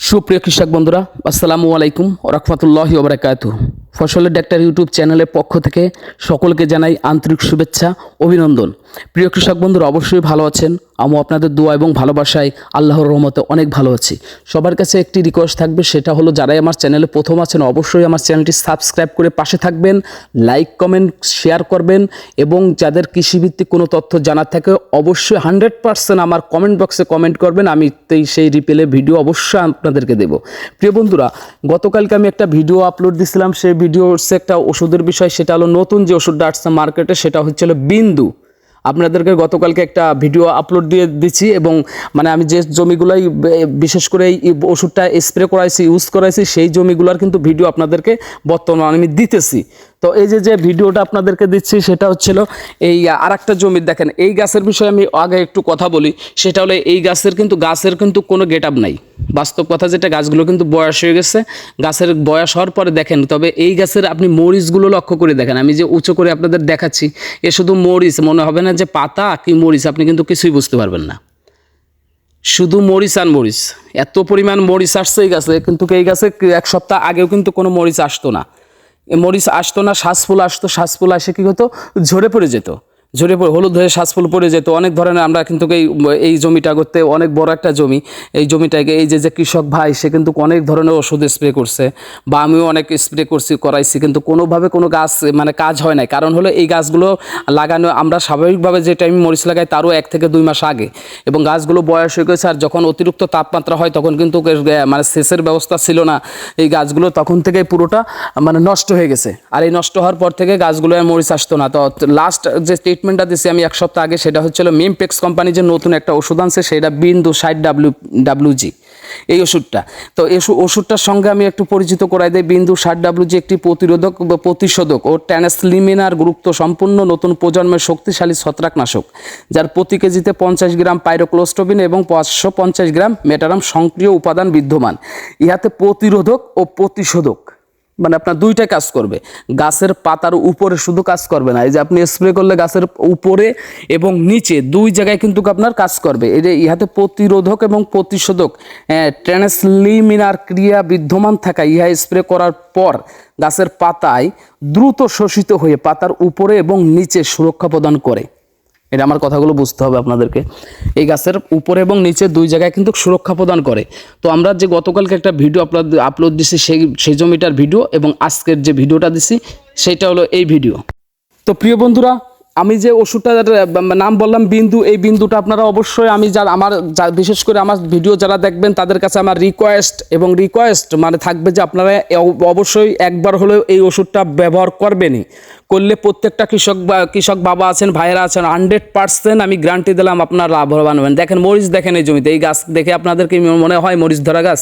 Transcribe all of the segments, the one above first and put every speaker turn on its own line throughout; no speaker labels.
সুপ্রিয় কৃষক বন্ধুরা আসসালামু আলাইকুম রহমতুল্লাহি ওবরাকাতু ফসলের ডাক্তার ইউটিউব চ্যানেলের পক্ষ থেকে সকলকে জানাই আন্তরিক শুভেচ্ছা, অভিনন্দন। প্রিয় কৃষক বন্ধুরা, অবশ্যই ভালো আছেন। আমি আপনাদের দোয়া এবং ভালোবাসায় আল্লাহর রহমতে অনেক ভালো আছি। সবার কাছে একটি রিকোয়েস্ট থাকবে, সেটা হলো, যারাই আমার চ্যানেলে প্রথম আছেন, অবশ্যই আমার চ্যানেলটি সাবস্ক্রাইব করে পাশে থাকবেন লাইক কমেন্ট শেয়ার করবেন এবং যাদের কৃষিভিত্তিক কোনো তথ্য জানার থাকে, অবশ্যই হান্ড্রেড পার্সেন্ট আমার কমেন্ট বক্সে কমেন্ট করবেন, আমি সেই রিপেলে ভিডিও অবশ্যই আপনাদেরকে দেবো। প্রিয় বন্ধুরা, গতকালকে আমি একটা ভিডিও আপলোড দিয়েছিলাম, সেই ভিডিও হচ্ছে একটা ওষুধের বিষয়, সেটা হলো নতুন যে ওষুধটা আসছে মার্কেটে সেটা হচ্ছিল বিন্দু। আপনাদেরকে গতকালকে একটা ভিডিও আপলোড দিয়ে দিচ্ছি এবং মানে আমি যে জমিগুলোই বিশেষ করে এই ওষুধটা স্প্রে করাইছি ইউজ করাইছি, সেই জমিগুলোর কিন্তু ভিডিও আপনাদেরকে বর্তমানে আমি দিতেছি। তো এই যে যে ভিডিওটা আপনাদেরকে দিচ্ছি, সেটা হচ্ছিল এই আর একটা জমির দেখেন, এই গাছের বিষয়ে আমি আগে একটু কথা বলি। সেটা হলো, এই গাছের কিন্তু গাছের কিন্তু কোনো গেট আপ নাই। বাস্তব কথা যেটা, গাছগুলো কিন্তু বয়স হয়ে গেছে। গাছের বয়স হওয়ার পরে দেখেন, তবে এই গাছের আপনি মরিচগুলো লক্ষ্য করে দেখেন। আমি যে উঁচু করে আপনাদের দেখাচ্ছি, এ শুধু মরিচ, মনে হবে না যে পাতা কি মরিচ, আপনি কিন্তু কিছুই বুঝতে পারবেন না। শুধু মরিচ আর মরিচ। এত পরিমাণ মরিচ আসছে এই গাছে, কিন্তু এই গাছে এক সপ্তাহ আগেও কিন্তু কোনো মরিচ আসতো না। মরিচ আসতো না শ্বাসফুল আসতো শ্বাসফুল আসে কী হতো? ঝরে পড়ে যেত। ঝরে পড়ে হলুদ হয়ে শ্বাসফুল পড়ে যেত। অনেক ধরনের আমরা কিন্তু এই এই জমিটা করতে অনেক বড় একটা জমি। এই জমিটাকে এই যে যে কৃষক ভাই, সে কিন্তু অনেক ধরনের ওষুধ স্প্রে করছে বা আমিও অনেক স্প্রে করছি, করাইছি। কিন্তু কোনোভাবে কোনো গাছ মানে কাজ হয় নাই। কারণ হলো এই গাছগুলো লাগানো আমরা স্বাভাবিকভাবে যে টাইম মরিচ লাগাই তারও এক থেকে দুই মাস আগে। এবং গাছগুলো বয়স হয়ে গেছে আর যখন অতিরিক্ত তাপমাত্রা হয় তখন কিন্তু মানে সেচের ব্যবস্থা ছিল না। এই গাছগুলো তখন থেকে পুরোটা মানে নষ্ট হয়ে গেছে। আর এই নষ্ট হওয়ার পর থেকে গাছগুলো আর মরিচ আসতো না। তো লাস্ট যে ট্রিটমেন্টটা দিছি আমি এক সপ্তাহ আগে, সেটা হচ্ছিল মিমপেক্স কোম্পানি যে নতুন একটা ওষুধ আনছে, সেটা বিন্দু ষাট ডাব্লিউ ডাব্লিউজি এই ওষুধটা। তো এই ওষুধটার সঙ্গে আমি একটু পরিচিত করাই দিই। বিন্দু ষাট ডাব্লিউজি একটি প্রতিরোধক বা প্রতিশোধক ও ট্যানাসলিমিনার গুরুত্ব সম্পূর্ণ নতুন প্রজন্মের শক্তিশালী ছত্রাকনাশক, যার প্রতি কেজিতে পঞ্চাশ গ্রাম পাইরোক্লোস্টোবিন এবং পাঁচশো পঞ্চাশ গ্রাম মেটারাম সক্রিয় উপাদান বিদ্যমান। ইহাতে প্রতিরোধক ও প্রতিশোধক। মানে আপনার দুইটা কাজ করবে। গাছের পাতার উপরে শুধু কাজ করবে না, এই যে আপনি স্প্রে করলে গাছের উপরে এবং নিচে দুই জায়গায় কিন্তু আপনার কাজ করবে। এই যে ইহাতে প্রতিরোধক এবং প্রতিশোধক ট্রান্সলিমিনার ক্রিয়া বিদ্যমান থাকা ইহা স্প্রে করার পর গাছের পাতায় দ্রুত শোষিত হয়ে পাতার উপরে এবং নিচে সুরক্ষা প্রদান করে। এটা আমার কথাগুলো বুঝতে হবে আপনাদেরকে। এই গাছের উপরে এবং নিচে দুই জায়গায় কিন্তু সুরক্ষা প্রদান করে। তো আমরা যে গতকালকে একটা ভিডিও আপলোড আপলোড দিছি সেই সেই জমিটার ভিডিও এবং আজকের যে ভিডিওটা দিছি, সেটা হলো এই ভিডিও। তো প্রিয় বন্ধুরা আমি যে ওষুধটার নাম বললাম বিন্দু, এই বিন্দুটা আপনারা অবশ্যই আমি যার, আমার বিশেষ করে আমার ভিডিও যারা দেখবেন, তাদের কাছে আমার রিকোয়েস্ট এবং রিকোয়েস্ট মানে থাকবে যে আপনারা অবশ্যই একবার হলেও এই ওষুধটা ব্যবহার করবেনই। করলে প্রত্যেকটা কৃষক বা, কৃষক বাবা আছেন, ভাইয়েরা আছেন হান্ড্রেড পার্সেন্ট আমি গ্যারান্টি দিলাম আপনার লাভবান হবেন। দেখেন, মরিচ দেখেন এই জমিতে, এই গাছ দেখে আপনাদের কি মনে হয় মরিচ ধরা গাছ?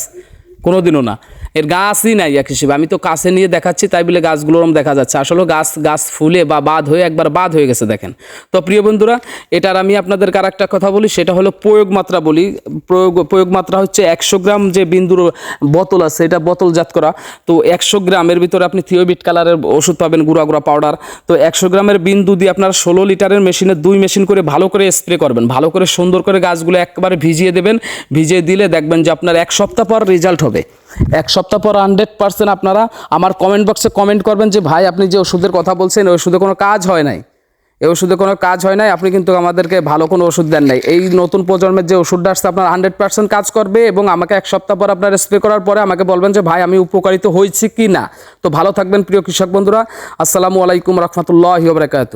কোনোদিনও না। এর গাছই নাই এক হিসেবে। আমি তো কাছে নিয়ে দেখাচ্ছি, তাই বলে গাছগুলো ওরম দেখা যাচ্ছে। আসলে গাছ গাছ ফুলে বা বাদ হয়ে একবার বাদ হয়ে গেছে, দেখেন। তো প্রিয় বন্ধুরা, এটার আমি আপনাদেরকে আর একটা কথা বলি, সেটা হলো প্রয়োগ মাত্রা বলি। প্রয়োগ প্রয়োগ মাত্রা হচ্ছে একশো গ্রাম যে বিন্দুর বোতল আছে, এটা বোতলজাত করা। তো একশো গ্রামের ভিতরে আপনি থিওবিট কালারের ওষুধ পাবেন, গুঁড়া গুঁড়া পাউডার। তো একশো গ্রামের বিন্দু দিয়ে আপনার ষোলো লিটারের মেশিনে দুই মেশিন করে ভালো করে স্প্রে করবেন। ভালো করে সুন্দর করে গাছগুলো একবারে ভিজিয়ে দেবেন। ভিজিয়ে দিলে দেখবেন যে আপনার এক সপ্তাহ পর রেজাল্ট হবে। এক সপ্তাহ পর হান্ড্রেড পার্সেন্ট আপনারা আমার কমেন্ট বক্সে কমেন্ট করবেন যে, ভাই, আপনি যে ওষুধের কথা বলছেন ওই ওষুধে কোনো কাজ হয় নাই। এই ওষুধে কোনো কাজ হয় নাই, আপনি কিন্তু আমাদেরকে ভালো কোনো ওষুধ দেন নাই। এই নতুন প্রজন্মের যে ওষুধটা আসছে, আপনার হান্ড্রেড পার্সেন্ট কাজ করবে এবং আমাকে এক সপ্তাহ পর আপনার স্প্রে করার পরে আমাকে বলবেন যে, ভাই, আমি উপকারিত হয়েছি কি না তো ভালো থাকবেন প্রিয় কৃষক বন্ধুরা। আসসালামু আলাইকুম রহমতুল্লাহ বারকাত